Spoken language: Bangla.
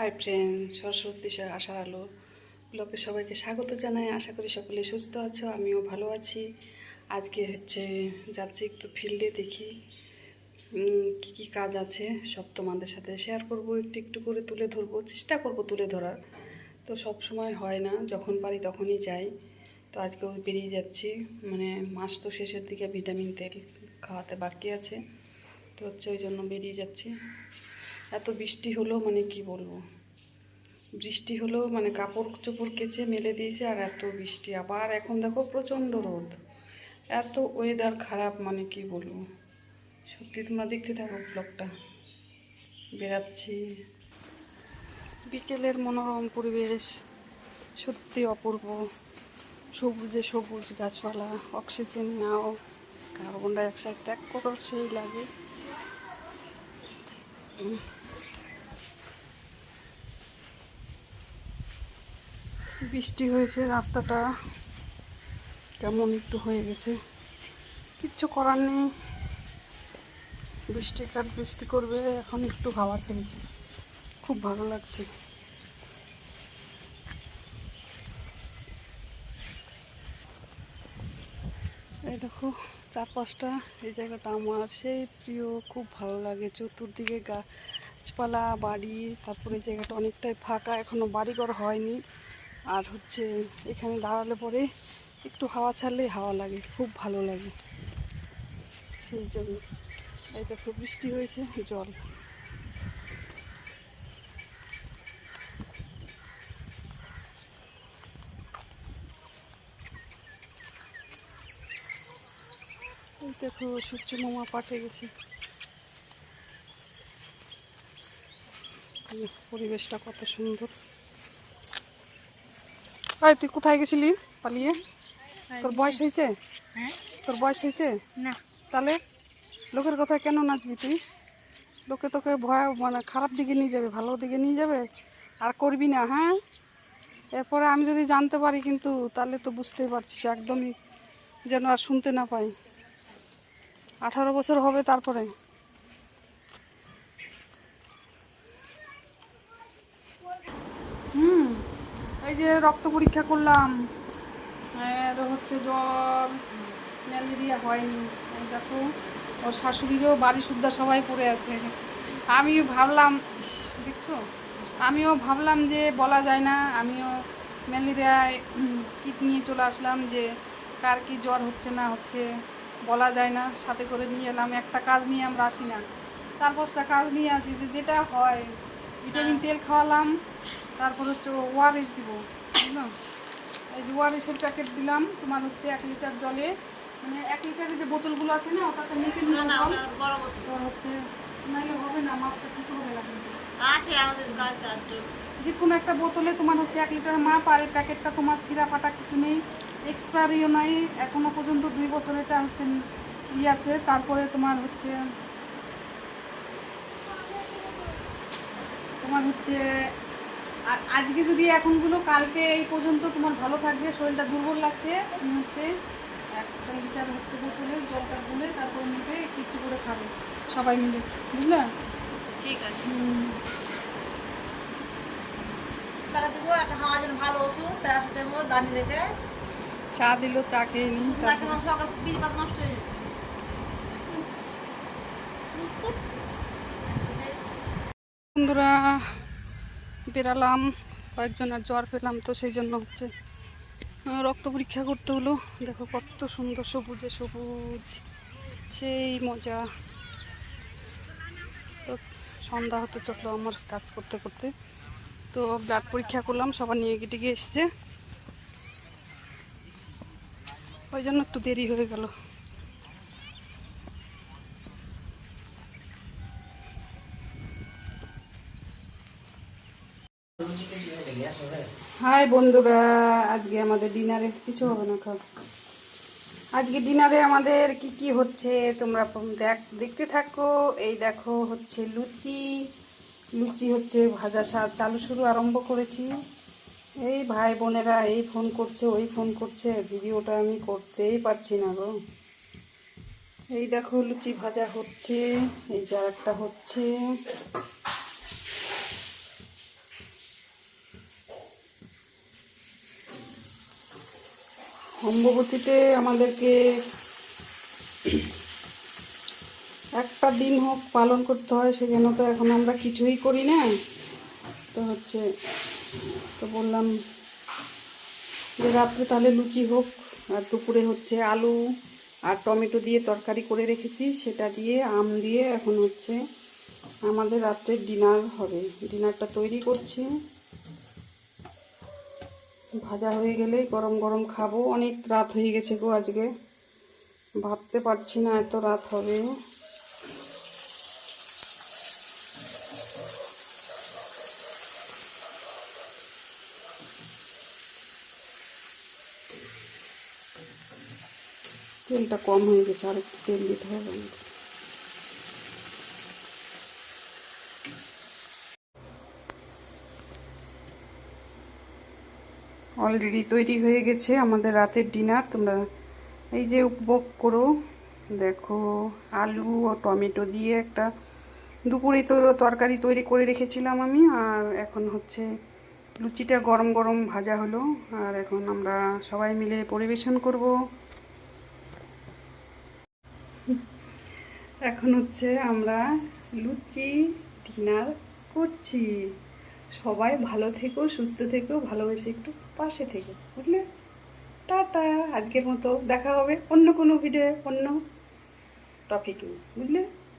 হাই ফ্রেন্ড সরস্বতী আশার আলো। ব্লগে সবাইকে স্বাগত জানাই। আশা করি সকলে সুস্থ আছো, আমিও ভালো আছি। আজকে হচ্ছে যাচ্ছি একটু ফিল্ডে দেখি কি কি কাজ আছে। সব তোমাদের সাথে শেয়ার করব, একটু একটু করে তুলে ধরবো, চেষ্টা করব তুলে ধরার। তো সব সময় হয় না, যখন পারি তখনই যাই। তো আজকেও বেরিয়ে যাচ্ছি। মানে মাস তো শেষের দিকে ভিটামিন তেল খাওয়াতে বাকি আছে। তো হচ্ছে ওই জন্য বেরিয়ে যাচ্ছি। এত বৃষ্টি হলো মানে কি বলব? বৃষ্টি হলো মানে কাপড় চোপড় কেচে মেলে দিয়েছে আর এত বৃষ্টি। আবার এখন দেখো প্রচণ্ড রোদ। এত ওয়েদার খারাপ মানে কি বলব? সত্যি তোমরা দেখতে থাকো ব্লগটা বেরাচ্ছি বিকেলের মনোরম পরিবেশ। সত্যি অপূর্ব। সবুজে সবুজ গাছপালা অক্সিজেন নাও। কার্বন ডাইঅক্সাইড ত্যাগ করো, সেই লাগে। বৃষ্টি হয়েছে রাস্তাটা। কেমন একটু হয়ে গেছে। কিচ্ছু করার নেই। বৃষ্টি কাট বৃষ্টি করবে, এখন একটু হাওয়া ছেড়েছে। খুব ভালো লাগছে। এই দেখো, চারপাশটা, এই জায়গাটা আমার। সেই প্রিয়, খুব ভালো লাগে। চতুর্দিকে গাছপালা, বাড়ি, তারপরে জায়গাটা অনেকটাই ফাঁকা। এখনও বাড়িঘর হয়নি। আর হচ্ছে এখানে দাঁড়ালে পরে একটু হাওয়া ছাড়লেই হাওয়া লাগে, খুব ভালো লাগে। সেই জন্য এই দেখো বৃষ্টি হয়েছে, জল। দেখো, সূর্য মামা পাঠে গেছে। পরিবেশটা কত সুন্দর। এই তুই কোথায় গেছিলি পালিয়ে তোর বয়স হয়েছে? হ্যাঁ। তোর বয়স হয়েছে? না। তাহলে লোকের কথা কেন নাচবি তুই? লোকে তোকে ভয় মানে খারাপ দিকে নিয়ে যাবে ভালো দিকে নিয়ে যাবে আর করবি না হ্যাঁ? এরপরে আমি যদি জানতে পারি কিন্তু তাহলে তো বুঝতেই পারছিস একদমই যেন আর শুনতে না পাই। আঠারো বছর হবে তারপরে। এই যে রক্ত পরীক্ষা করলাম। আর হচ্ছে জ্বর, ম্যালেরিয়া হয়নি। দেখো, ওর শাশুড়িরও বাড়ি সুদ্ধা সবাই পড়ে আছে। আমি ভাবলাম দেখছ? আমিও ভাবলাম যে বলা যায় না, আমিও ম্যালেরিয়ায় কিট নিয়ে চলে আসলাম যে কার কি জ্বর হচ্ছে না হচ্ছে, বলা যায় না। সাথে করে নিয়ে এলাম, একটা কাজ নিয়ে আমরা আসি না। চার পাঁচটা কাজ নিয়ে আসি যে যেটা হয় ভিটামিন তেল খাওয়ালাম। তারপর হচ্ছে ওআরএস দিব বুঝলাম এই যে ওআরএসের প্যাকেট দিলাম তোমার হচ্ছে এক লিটার জলে মানে এক লিটারের যে বোতলগুলো আছে না ওটাতে মেখে নিয়ে বড় বোতল। হচ্ছে নাহলে হবে না মাপটা ঠিক হবে না কিন্তু। আছে আমাদের গাড়িতে যে কোনো একটা বোতলে তোমার হচ্ছে এক লিটার মাপ আর এই প্যাকেটটা তোমার ছিঁড়া ফাটা কিছু নেই এক্সপায়ারিও নাই এখনও পর্যন্ত দুই বছর এটা হচ্ছে ই আছে তারপরে তোমার হচ্ছে তোমার হচ্ছে আর আজকে যদি এখনগুলো কালকে এই পর্যন্ত তোমার ভালো থাকবে শরীরটা দুর্বল লাগছে হচ্ছে একটা লিটার হচ্ছে বোতলে জলটা গুলে তারপর নিবে একটু করে খাবে সবাই মিলে বুঝলে? ঠিক আছে। তাহলে দেবো একটা খাওয়ার জন্য ভালো ওষুধ প্যারাসিটামল দামি দেখে। চা দিল চা খেয়ে তাকে সকাল বিড়ি পাত নষ্ট হয়ে যাবে। বন্ধুরা বেরালাম, কয়েকজনের জ্বর পেলাম তো সেই জন্য হচ্ছে রক্ত পরীক্ষা করতে হলো। দেখো কত সুন্দর সবুজে সবুজ, সেই মজা। তো সন্ধ্যা হতে চলল আমার কাজ করতে করতে। তো ব্লাড পরীক্ষা করলাম, সবার নিয়ে গিয়ে এসছে। ওই জন্য একটু দেরি হয়ে গেল। হাই বন্ধুরা, আজকে আমাদের ডিনারে কিছু হবে না খাও। আজকে ডিনারে আমাদের কি কি হচ্ছে তোমরা দেখ, দেখতে থাকো। এই দেখো হচ্ছে লুচি লুচি হচ্ছে ভাজা শাক, চালু শুরু আরম্ভ করেছি। এই ভাই বোনেরা এই ফোন করছে, ওই ফোন করছে, ভিডিওটা আমি করতেই পারছি না গো। এই দেখো লুচি ভাজা হচ্ছে, এই যে একটা হচ্ছে। অম্বুবতীতে আমাদেরকে একটা দিন হোক পালন করতে হয় সেজন্য তো এখন আমরা কিছুই করি না। তো হচ্ছে, তো বললাম যে রাত্রে তাহলে লুচি হোক, আর দুপুরে হচ্ছে আলু আর টমেটো দিয়ে তরকারি করে রেখেছি, সেটা দিয়ে আম দিয়ে এখন হচ্ছে আমাদের রাত্রে ডিনার হবে। ডিনারটা তৈরি করছি। ভাজা হয়ে গেলেই গরম গরম খাব। অনেক রাত হয়ে গেছে গো আজকে। ভাবতে পারছি না এত রাত হবে। তেলটা কম হয়ে গেছে আর একটু তেল দিতে হবে অলরেডি তৈরি হয়ে গেছে আমাদের রাতের ডিনার তোমরা এই যে উপভোগ করো। দেখো, আলু ও টমেটো দিয়ে একটা দুপুরে তো তরকারি তৈরি করে রেখেছিলাম আমি, আর এখন হচ্ছে লুচিটা গরম গরম ভাজা হলো, আর এখন আমরা সবাই মিলে পরিবেশন করব। এখন হচ্ছে আমরা লুচি ডিনার করছি। সবাই ভালো থেকো, সুস্থ থেকো, ভালোবেসে একটু পাশে থেকো, বুঝলে? টাটা, আজকের মতো দেখা হবে অন্য কোনো ভিডিও অন্য টপিক নিয়ে বুঝলে?